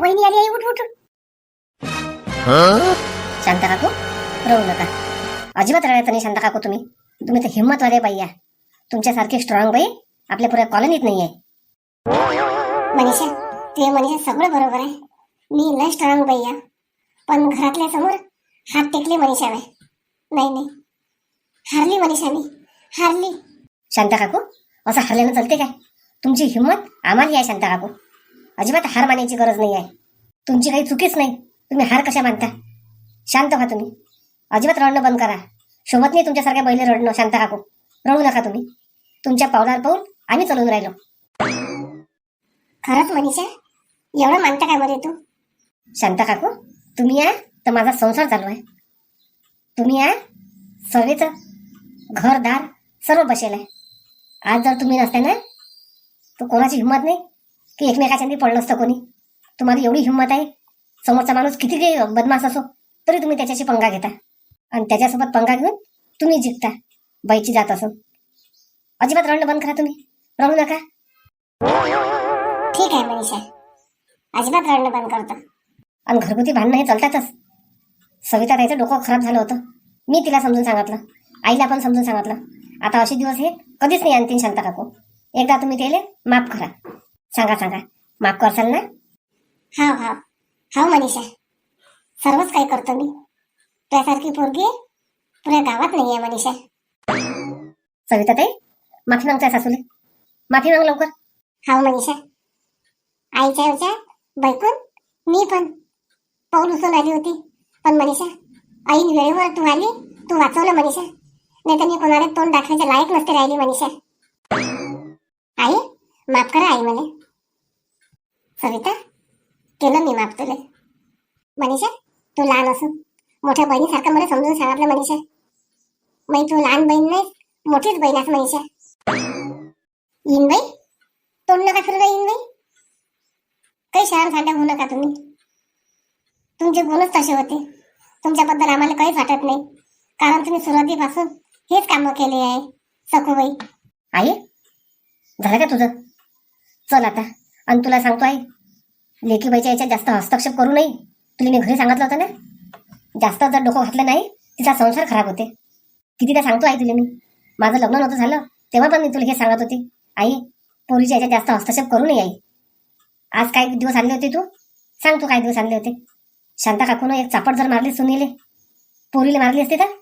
बहिणी आली आई उठ उठ. शांता काकू रडू नका. अजिबात रडायचं नाही शांता काकू तुम्ही. तुम्ही तर हिंमतवाले बाई या. तुमच्यासारखी स्ट्रॉंग बाई आपल्या पुऱ्या कॉलनीत नाही आहे मनीषा ते मनीषा सगळं बरोबर आहे. मी लय स्ट्रॉंग बाई या. पण घरातल्या समोर हात टेकले मनीषा बाई. नाही नाही. हारली मनीषा मी. हारली. शांता काकू असं हारल्यानं चालते काय? तुमची हिंमत आम्हाला आहे शांता काकू अजिबात हार मानायची गरज नाही आहे. तुमची काही चुकीच नाही. तुम्ही हार कशा मानता? शांत व्हा तुम्ही. अजिबात रडणं बंद करा. शोभत नाही तुमच्यासारख्या बैले रडणं. शांत काकू रडू नका तुम्ही. तुमच्या पावलावर पाऊल आम्ही चालून राहिलो. खरंच मनीषा एवढं मानता काय मध्ये तू? शांता काकू तुम्ही या तर माझा संसार चालू आहे. तुम्ही या सर्वेच घरदार सर्व बसेल आहे. आज जर तुम्ही नसते ना तर कोणाची हिंमत नाही? की एकमेकाच्या पडलं असतं कोणी? तुम्हाला एवढी हिंमत आहे? समोरचा माणूस किती काही बदमाश असो तरी तुम्ही त्याच्याशी पंगा घेता. आणि त्याच्यासोबत पंगा घेऊन तुम्ही जिंकता. बाईची जात असून अजिबात रडणं बंद करा तुम्ही. रडू नका. ठीक आहे मनीषा. अजिबात रडणं बंद करतो. आणि घरगुती भांडणं हे चालतातच. सविता ताईचं डोकं खराब झालं होतं. मी तिला समजून सांगितलं. आईला पण समजून सांगितलं. आता असे दिवस हे कधीच नाही आणतील शांता काकू. एकदा तुम्ही त्याले माफ करा. सांगा सांगा. माफ करसाल ना? हा हा हा मनीषा. सर्वच काही करतो मी. त्यासारखी पोरगी पुऱ्या गावात नाही आहे मनीषा. सविता ताई माफी मागताय सासूले. माफी माग लवकर. हा मनीषा. आईच्या आईच्या बैकून मी पण. पाऊल उचलून आली होती. पण मनीषा आईन वेळेवर तू आली तू वाचवलं मनीषा. नाही तर मी कोणाला तोंड दाखवायच्या लायक नसते राहिली मनीषा. आई माफ करा आई मला. सविता केलं मी माफ तुले. मनीषा तू लहान असून. मोठ्या बहिणीसारखं मला समजून सांगितलं मनीषा. मग तू लहान बहीण नाही मोठीच बहीण असं मनीषा. येईन बाई तोंड नका फिरू येईन बाई. काही शहर साड्या होऊ नका तुम्ही. तुमचे गुणच तसे होते. तुमच्याबद्दल आम्हाला काहीच वाटत नाही. कारण तुम्ही सुरुवातीपासून हेच कामं केले आहे सखूबाई. आई झालं का तुझं? चल आता. आणि तुला सांगतो आई लेखीबाईच्या याच्यात जास्त हस्तक्षेप करू नये. तुला मी घरी सांगितलं होतं ना? जास्त जर डोकं घातलं नाही तिचा संसार खराब होते. कितीदा सांगतो आई तुला मी. माझं लग्न नव्हतं झालं तेव्हा पण मी तुला हे सांगत होती. आई पोरीच्या याच्यात जास्त हस्तक्षेप करू नये आई. आज काय दिवस आणले होते तू? सांग तू काय दिवस आणले होते. शांता काकून एक चापट जर मारली सुनीले. पोरीले मारली असते तर?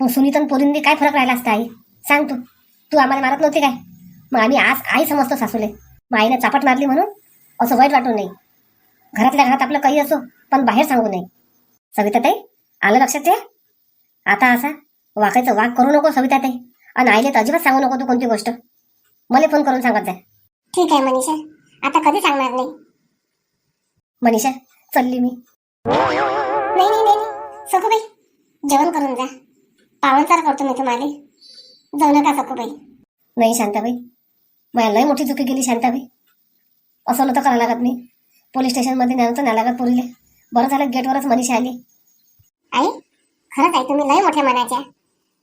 मग सुनीत आणि पोरींनी काय फरक राहिला असता आई? सांग तू. तू आम्हाला मारत नव्हती काय? मग आम्ही आज आई समजतो सासूले. मग आईने चापट मारली म्हणून असं वाईट वाटू नाही घरातल्या घरात आपलं काही असो पण बाहेर सांगू नये. सविता ताई आलं लक्षात ते? आता असा वाकायचं वाक करू नको सविता ताई आणि आईले तर अजिबात सांगू नको तू कोणती गोष्ट. मला फोन करून सांगत जाय ठीक आहे मनीषा. आता कधी सांगणार नाही? मनीषा चलली मी. नाही नाही नाही सखूबाई जेवण करून जा. पावणचार करतो मी तुम्हाला. जाऊ नका सखूबाई. नाही शांताबाई. मला लय मोठी चुकी केली शांताबाई. असं नव्हतं करायला लागत मी. पोलीस स्टेशनमध्ये नव्हतं नाही लागत पोरीले. बरं झालं गेटवरच मनीषा आली. आई खरंच आई तुम्ही लय मोठ्या मनाच्या.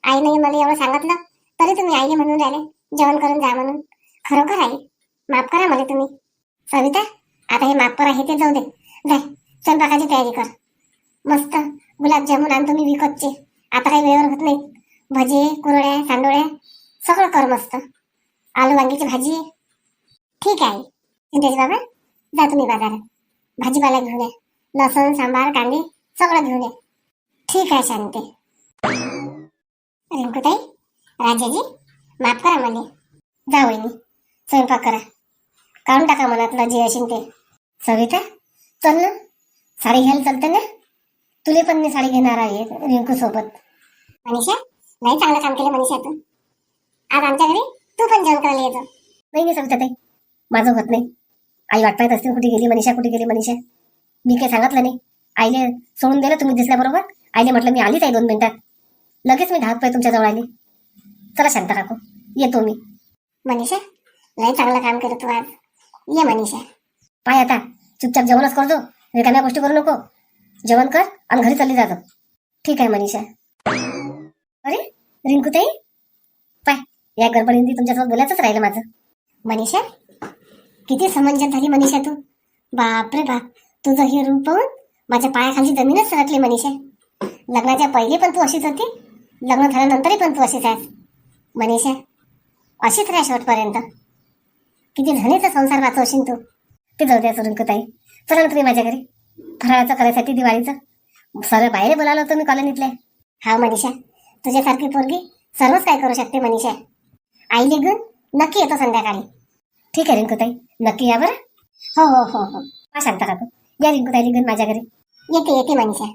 आईने मला एवढं सांगितलं तरी तुम्ही आईने म्हणून राहिले जेवण करून जा म्हणून. खरोखर आई माफ करा मला तुम्ही. सविता आता हे माफ करा हे ते जाऊ दे. जाय स्वयंपाकाची तयारी कर. मस्त गुलाबजामुन आणतो मी विकतचे. आता काही वेळेवर होत नाही. भजे कुरड्या सांडोळ्या सगळं कर मस्त. आलू वांगीची भाजी. ठीक आहे सिद्धेश बाबा जा तुम्ही बाजारात. भाजीपाला घेऊन या. लसूण सांबार कांदे सगळं घेऊन या. ठीक आहे शांते. रिंकूताई राजाजी माफ करा मला. जा वहिनी स्वयंपाक करा. काढून टाका मनातलं जे असेल ते. सविता चल ना. साडी घ्यायला चालते ना? तुले पण मी साडी घेणार आहे रिंकू सोबत. मनीषा नाही चांगलं काम केलं मनीषा तू. आज आमच्या घरी तू पण जेवण करायला येतो नाही नाही सविता ताई माझं होत नाही. आई वाट पाहत असते कुठे गेली मनीषा कुठे गेली मनीषा? मी काही सांगितलं नाही. आईले सोडून दिलं तुम्ही दिसल्याबरोबर? आईले म्हटलं मी आलीच आहे दोन मिनिटात. लगेच मी धावत पाय तुमच्या जवळ आली. चला शांत काकू येतो मी. मनीषा लय चांगलं काम केलं तू आज. ये मनीषा. पाय आता. चुपचाप जेवणच करतो. रिकाम्या गोष्टी करू नको. जेवण कर आणि घरी चालली जातो. ठीक आहे मनीषा. अरे रिंकूताई? पाय या गडबडीने तुमच्यासोबत बोलायचंच राहिलं माझं. मनीषा किती समंजन झाली मनीषा तू. बापरे बाप. तुझं हे रूप पाहून माझ्या पायाखाली जमीनच सरकली मनीषा. लग्नाच्या पहिले पण तू अशीच होती. लग्न झाल्यानंतरही पण तू अशीच आहेस. मनीषा अशीच राहा शेवटपर्यंत. किती धनीचा संसार वाचवशील तू. ते जाऊ द्या सोडून ताई चला ना तुम्ही माझ्या घरी. फराळाचं करायसाठी दिवाळीचं. सर्व बाहेर बोलावलं होतं मी कॉलनीतले हा मनीषा. तुझ्यासारखी पोरगी सर्वच काय करू शकते मनीषा. आईले घेऊन नक्की येतो संध्याकाळी. ठीक आहे रिंकुताई. नक्की या बरं? हो हो हो हो. सांगता का रिंकू या रिंकूताईला घेऊन माझ्या घरी. येते येते मनीषा.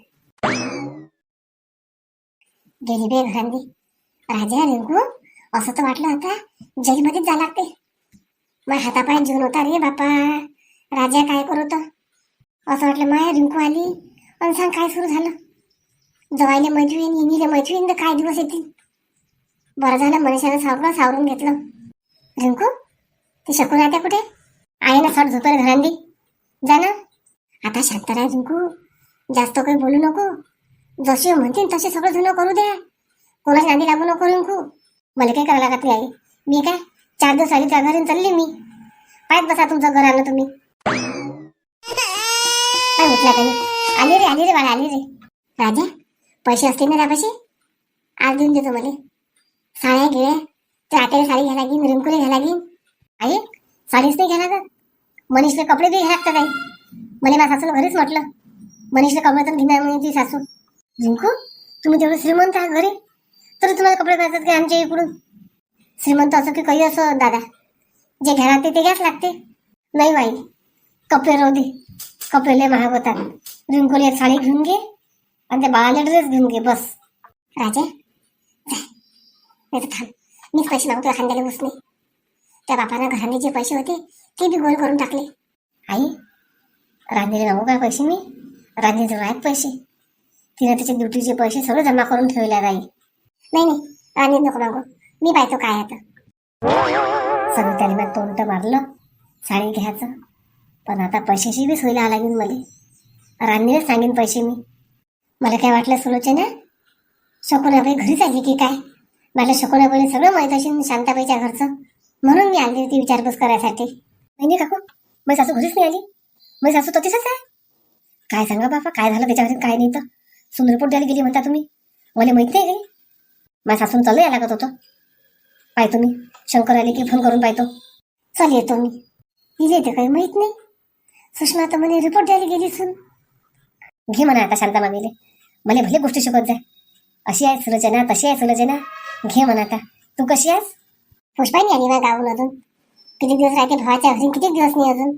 गेली बे घरांदी राजा रिंकू हो. असं तर वाटलं आता जेलमध्येच जा लागते मग हातापाय जीवन होता रे बापा. राजा काय करत असं वाटलं माय रिंकू आली आणि सांग काय सुरू झालं. जवायले मैत्रीण इनीले मैत्रीण तर काय दिवस येतील? बरं झालं मनीषानं सगळं सावरून घेतलं. रिंकू ती शकून आता कुठे? आहे ना सट झोपेल घरांदी जा ना. आता शांत राहा झुंकू जास्त काही बोलू नको. जसे म्हणतील तसे सगळं जुनं करू द्या. कोणाच नांदी लागू नको रिंकू. मला काही करायला लागत नाही मी काय? चार दिवस आली त्या घरी चालली मी. पाहत बसा तुमचं घर आणलं तुम्ही. काय म्हटलं काही आली रे आली रे बाळा आली रे. राजा पैसे असतील ना त्यापाशी? आज देऊन देतो मला. साड्या घे. ते आट्याला साडी घ्यायला घेईन रिंकूला घ्यायला घेईन आई साडीच नाही घ्या लागत मनीषले कपडे बी घ्या लागतात आई. मला माझ्या सासूला घरीच म्हटलं. मनीषले कपडे तर घेणार म्हणे ती सासू. रिंकू तुम्ही तेवढं श्रीमंत आहात घरी तर तुम्हाला कपडे पाहिजेत की आमच्या इकडून? श्रीमंत असो की काही असो दादा. जे घ्या लागते ते घ्याच लागते. नाही बाई. कपडे राहू दे. कपडे लय महाग होतात. रिंकूला एक साडी घेऊन घे आणि त्या बाळाला ड्रेस घेऊन घे बस. राजे नाही तर थांब. मीच पैसे मागतो खांद्याला बसणे त्या बापानं घराने जे पैसे होते ते बी गोल करून टाकले. आई रांधेले नको काय पैसे मी? रांधेजवळ आहेत पैसे. तिने त्याचे ड्युटीचे पैसे सगळं जमा करून ठेवले आहेत आई. नाही नाही रांधेत नको मागू. मी पाहतो काय आता. सगळं त्याने मग तोंड मारलं साडी घ्यायचं. पण आता पैशाची बी सोयला आला लागेल मला. रांधेलाच सांगेन पैसे मी. मला काय वाटलं सुलोचना? शकुनाबाई घरीच आली की काय? मला शकुनाबाईने सगळं माहीत असेल शांताबाईच्या घरचं. म्हणून मी आली ती विचारपूस करायसाठी. नाही काकू मग सासू घरीच नाही आली. मग सासू तर तिथंच आहे. काय सांगा बाबा काय झालं त्याच्यावर काय नाही तर. सुंदर रिपोर्ट द्यायला गेली म्हणता तुम्ही. मला माहीत नाही गेली माझ्या सासून चालू यायला लागत होतं. पाहतो मी. शंकर आले की फोन करून पाहतो. चल येतो मी. इले ते काही माहीत नाही. सुषमा तर म्हणे रिपोर्ट द्यायला गेली सून घे म्हणा आता शांता मामीले. मला भले गोष्टी शिकवत जाय अशी आहे सुलोचना तशी आहे सुलोचना घे म्हणा आता. तू कशी आहेस? पुष्पानी आली ना गावून अजून. किती दिवस राहते भावाच्या घरी? किती दिवस नाही अजून?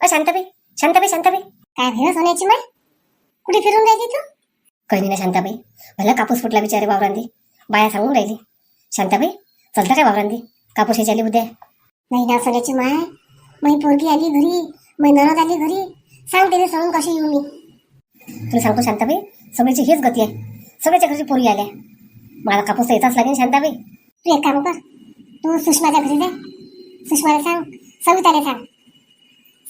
अ शांताबाई शांताबाई शांताबाई. काय भेळ होण्याची माय कुठे फिरून राहिली तू? काही नाही ना शांताबाई. भला कापूस फुटला बिचारे वावरांदी बाया सांगून राहिली. शांताबाई चलता काय वावरांदी कापूस ह्याची आली उद्या. नाही ना सोन्याची माय. मै पोरगी आली घरी. मै नणद आली घरी. सांग तिने सांगून कशी येऊ मी? तुला सांगतो शांताबाई सगळ्याची हेच गती आहे. सगळ्याच्या घरची पोरी आल्या. मला कापूस तर येताच लागेल शांताबाई. तू एक काम कर. तू सुषमाच्या घरी जा. सुषमाला सांग. सविताला सांग.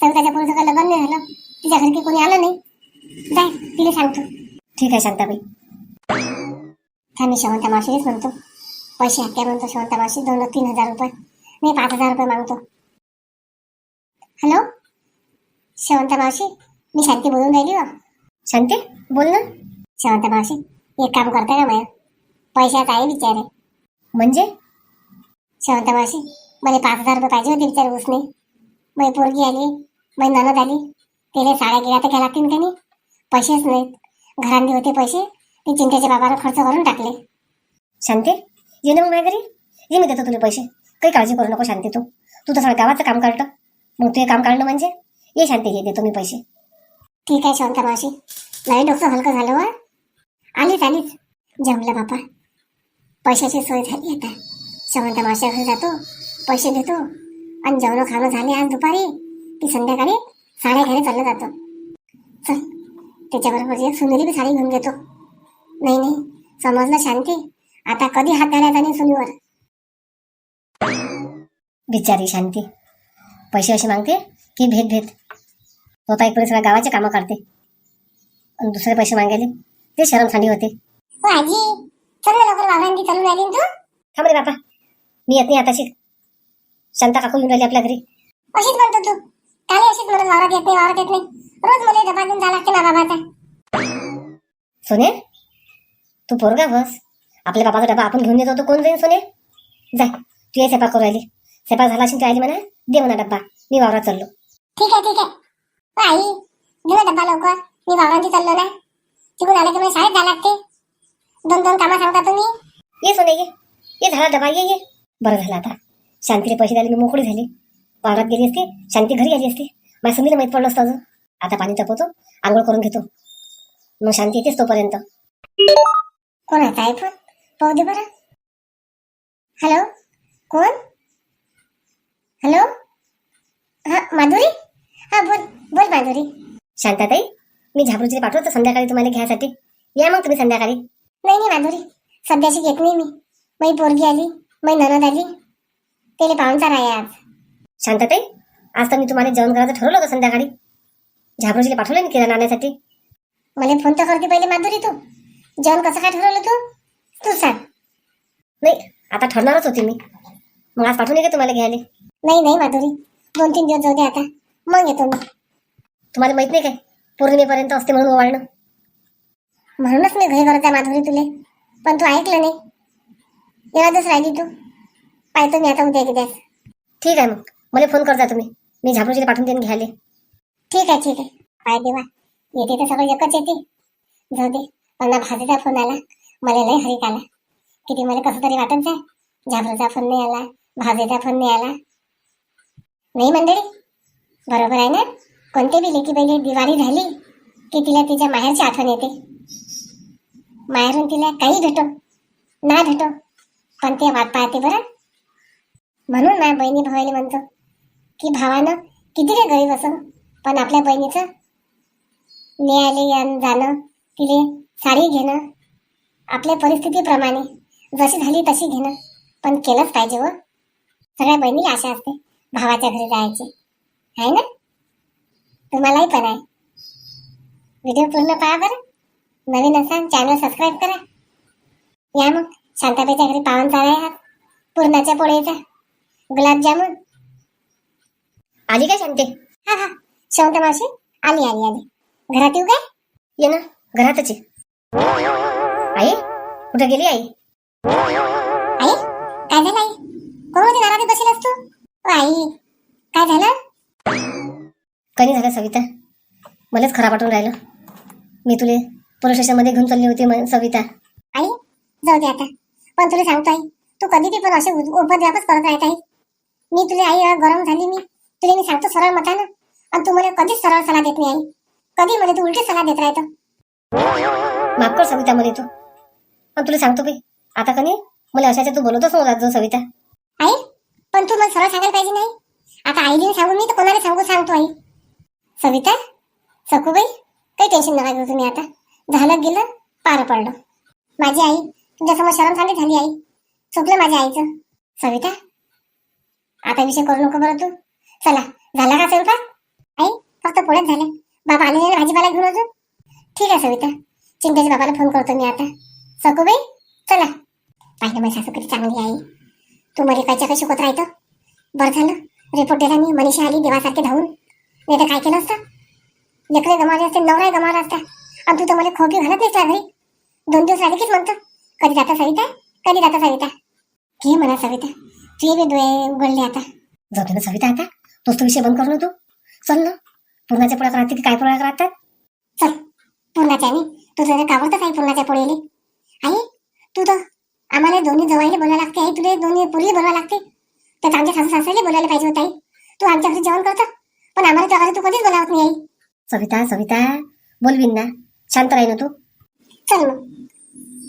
सविताच्या पोरीचं काय लग्न नाही झालं. तिच्या घरी कोणी आलं नाही. जाय तिला सांगतो ठीक आहे शांताबाई. थांब मी शेवंता मावशीच म्हणतो. पैसे हत्या म्हणतो शेवंता मावशी. दोन तीन हजार रुपये. मी पाच हजार रुपये मागतो. हॅलो? शेवंता मावशी मी शांती बोलून राहिली हो. शांती बोल ना. शेवंता मावशी एक काम करते का माया? पैशात आहे विचार आहे म्हणजे? शेवंता मावशी मला पाच हजार रुपये पाहिजे होते विचार उसने. मै पोरगी आली मै ननद आली. तिला साड्या गेल्या तर घ्या लागतील का नाही? पैसेच नाहीत. घरांनी होते पैसे ते चिंतेच्या बाबाला खर्च करून टाकले. शांती ये ना मग माझ्या घरी ये मी देतो तुला पैसे. काही काळजी करू नको शांती तू. तू तर सगळं गावाचं काम करतं मग तू हे काम काढणं म्हणजे? ये शांती हे देतो मी पैसे. ठीक आहे शांता मावशी. नाही डोकं हलकं झालं वा. आलीच आलीच. जमलं बापा. पैशाची सोय झाली आता. मावशी घरी जातो पैसे देतो आणि जेवण खाणं झाले आज दुपारी की संध्याकाळी साड्या घ्यायला चाललं जातो. चल त्याच्याबरोबर एक सुनेरी बी साडी घेऊन घेतो. नाही नाही समजलं शांती? आता कधी हात घालायचा नाही सुनीवर बिचारी शांती पैसे असे मागते की भेट भेट. स्वतः इकडे सगळ्या गावाचे कामं काढते आणि दुसरे पैसे मागायले ते शरम होते. आजी चल ना लवकर वावरांनी चालून राहिली तू? थांब रे बापा. मी येत नाही आताशी. शांता काकू येऊन राहिली आपल्या घरी. अशीच म्हणतो तू. काल अशीच म्हणत वावरात येत नाही वावरात येत नाही. रोज मला डबा घेऊन जा लागते ना बाबाचा. सोने तू पोरगा बस. आपल्या बाबाचा डबा आपण घेऊन येतो तो कोण जाईन सोने? जा तू ये स्वयंपाक करू राहिली. स्वयंपाक झाला असेल तर आली म्हणा. दे म्हणा डब्बा. मी वावरात चाललो. ठीक आहे ठीक आहे. आई दे ना डब्बा लवकर. मी वावरांची चाललो ना. तिकडून आले की मला शाळेत जायला लागते. दोन दोन कामं सांगता तुम्ही? ये सोने ये. ये झाला डबा ये ये. बरं झालं आता. शांतीला पैसे द्यायला मी मोकळी झाली. वावरात गेली असती शांती घरी आली असती. माझ्या सुनीला माहीत पडलं असतं अजून. आता पाणी तापवतो आंघोळ करून घेतो. मग शांती येतेच तोपर्यंत. कोणाचा आहे फोन? पाहू दे बरं. हॅलो? कोण? हॅलो? हा माधुरी? हा बोल बोल माधुरी. शांताताई मी झाबरूजीला पाठवतो संध्याकाळी तुम्हाला घ्यायसाठी. या मग तुम्ही संध्याकाळी. नाही नाही माधुरी. सध्याशी घेत नाही मी. मै पोरगी आली. मै ननद आली त्याला पाहुणचार आहे आज. शांताताई आज तर मी तुम्हाला जेवण करायचं ठरवलं होतं संध्याकाळी. झाबरूजीला पाठवलं ना किराणा आणण्यासाठी मला फोन तर करते पहिले माधुरी तू. जेवण कसं काय ठरवलं तू? तू सांग. नाही आता ठरणारच होती मी. मग आज पाठवून का तुम्हाला घ्यायला? नाही नाही माधुरी. दोन तीन दिवस जाऊ दे आता. मग येतो मी. तुम्हाला माहीत नाही काय? पौर्णिमेपर्यंत असते म्हणून ओवाळणं. म्हणूनच मी घरी करत आहे माधुरी तुले. पण तू ऐकलं नाही. येणारच राहिली तू. पाहतो मी आता उद्या किद्या ठीक आहे मग. मला फोन करता तुम्ही. मी झाबरूजीला पाठवून देईन घ्यायला. ठीक आहे ठीक आहे. पाय देवा. येते तर सगळं एकच येते. जाऊ दे. पण ना भाजीचा फोन आला. मला लय हरिक आला. किती मला कसं तरी वाटत जाय झाबरूचा फोन नाही आला. भाजीचा फोन नाही आला. नाही मंडळी? बरोबर आहे ना? कोणते बी लेकी पहिले दिवाळी झाली की तिला तिच्या माहेरची आठवण येते? माहेरून तिला काही भेटो. ना भेटो. पण ते वाट पाहते बरं? म्हणून ना बहिणी भावाला म्हणतो की भावानं किती रे गरीब असं पण आपल्या बहिणीचं न्यायालय यान जाणं तिले साडी घेणं आपल्या परिस्थितीप्रमाणे जशी झाली तशी घेणं पण केलंच पाहिजे व सगळ्या बहिणीला आशा असते भावाच्या घरी जायची. आहे ना? तुम्हालाही पण आहे. व्हिडिओ पूर्ण पहा बरं. नवीन असाल चॅनल सबस्क्राईब करा. या मग. शांताबाईच्या घरी चाळा आहे पूर्णाच्या पोळीचा गुलाबजामुन. आली काय शांते? हा हा शेवंत मावशी आली आली आली. घरात येऊ काय? ये ना घरातच आहे आई कुठे गेली आई? आई काय झालं आई? कोण होती घरात बसेल असतो आई काय झालं? कधी झालं सविता. मलाच खराब वाटून राहिलं. मी तुले पोलीस स्टेशनमध्ये घेऊन चालली होती म- सविता. आई जाऊ दे आता. पण तुला सांगतो आई तू कधी ती पण असे उद- उपद्व्यापच करत राहत आहे. मी तुझी आई गरम झाली मी. तुला मी सांगतो सरळ मतानं. आणि तू मला कधीच सरळ सल्ला देत नाही आई. कधी मला तू उलटी सल्ला देत राहतो. माफ कर सविता मध्ये तू. पण तुला सांगतो बाई आता कनी मला अशाच्या तू बोलवतोच नव्हता जो सविता. आई पण तू मला सरळ सांगायला पाहिजे नाही. आता आईने सांगू मी तर कोणाला सांगू सांगतो आई. सविता सखूबाई काही टेन्शन नका घेऊ तुम्ही आता. झालं गेलं पार पडलं. माझी आई तुमच्यासमोर शरम झाली झाली आई. चुकलं माझ्या आईचं. सविता? आता विषय करू नको बरं तू. चला झाला का स्वयंपाक? आई फक्त पोळ्याच झाल्या बाबा आले नाही भाजीपाला घेऊन अजून? ठीक आहे सविता. चिंतेच्या बाबाला फोन करतो मी आता. सखूबाई चला. पाहिलं माझी सासू किती चांगली आई तू मला कायच्या काय शिकवत राहतं? बरं झालं. रिपोर्ट दिला मी. मनीषा आली देवासारखे धावून. नाही तर काय केलं असतं? लेकरे गमावले असते नवराही गमावला असता. आणि तू तर मला खोकी घालत नाहीस घरी. दोन दिवस राहिले कीच म्हणतो? कधी जाता सविता? कधी जाता सविता? घे म्हणा सविता. तुझे बी डोळे उघडले आता. दे ना सविता आता. तोच तो विषय बंद कर ना तू चल ना. पूर्णाच्या पोळ्या राहते की काय पोळ्या राहतात? चल पूर्णाच्या आणि तू तुझ्या कावरतच आहे पूर्णाच्या पोळीले. आई तू तर आम्हाला दोन्ही जवाईले बोलायला लागते. आई तुला दोन्ही पुरीले बोलायला लागते. तर आमच्या सासू सासऱ्याला बोलायला पाहिजे होत आई. तू आमच्या घरी जेवण करतो. पण आम्हाला त्या घरी तू कधीच बोलावत नाही आई. सविता सविता. बोलवीन ना शांत राही ना तू. चल मग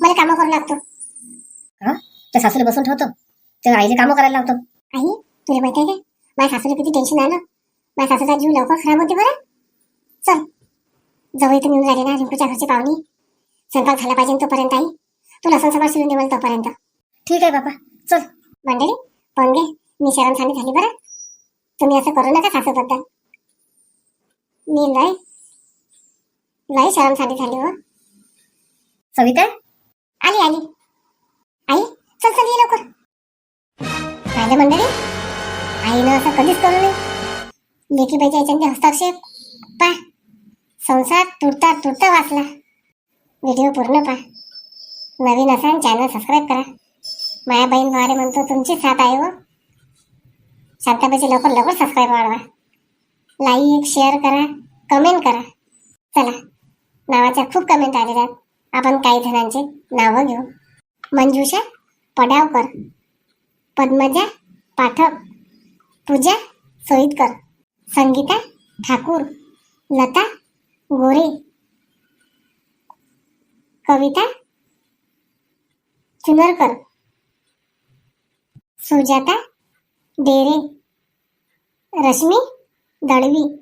मला कामं करू लागतो हा त्या सासूला बसून ठेवतो. त्या आईले कामं करायला लावतो. आई तुला माहिती आहे का? माझ्या सासूला किती टेन्शन आलं माझ्या सासूचा जीव लवकर खराब होते बरं. चल जवळ इथं निघून झाले ना रिंकूच्या घरची पाहुणी. स्वयंपाक झाला पाहिजे तोपर्यंत आई. तू लसूण सभा शिवून दे मला तोपर्यंत. ठीक आहे बाबा. चल. मंडळी पण घे. मी शरमसानी झाली बरं. तुम्ही असं करू नका सासूबद्दल. मी लय लय शरमसानी झाली हो. सविता? आली आली. चल चल ये लवकर. पाहिलं मंडळी? आईनं असं कधीच करू नये. लेकी बाईच्या याच्यामध्ये हस्ताक्षेप. पा. संसार तुटता तुटता वाचला. व्हिडिओ पूर्ण पहा नवीन असाल चॅनल सबस्क्राईब करा. माया बहीण भावारे म्हणतो तुमची साथ आहे हो. शांताबाईची लवकर लवकर सबस्क्राईब वाढवा. लाईक शेअर करा. कमेंट करा. चला. नावाच्या खूप कमेंट आलेल्या आहेत. आपण काही जणांचे नावं घेऊ. मंजुषा पडावकर पद्मजा पाठक पूजा सोईतकर संगीता ठाकूर. लता गोरे. कविता चुनरकर. सुजाता डेरे रश्मी दळवी.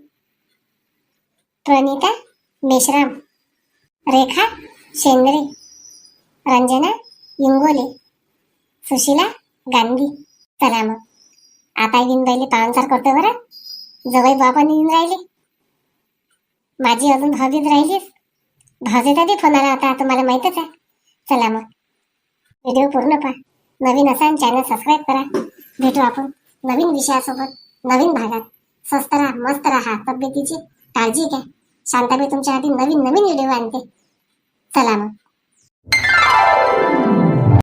प्रणिता मेश्राम. रेखा शेंद्रे. रंजना इंगोले सुशीला गांधी चला मग आता विनबाईले पाहुणचार करतो बरं. जवळ बाबा येऊन राहिले. माझी अजून भावीच राहिलीच. भावजेचा बी फोन आला होता तुम्हाला माहीतच आहे. चला मग व्हिडिओ पूर्ण पहा. नवीन असाल चॅनल सबस्क्राईब करा. भेटू आपण नवीन विषयासोबत नवीन भागात. स्वस्त राहा मस्त राहा. तब्येतीची काळजी घ्या. शांताबाई तुमच्या आधी नवीन नवीन व्हिडिओ आणते. चला मग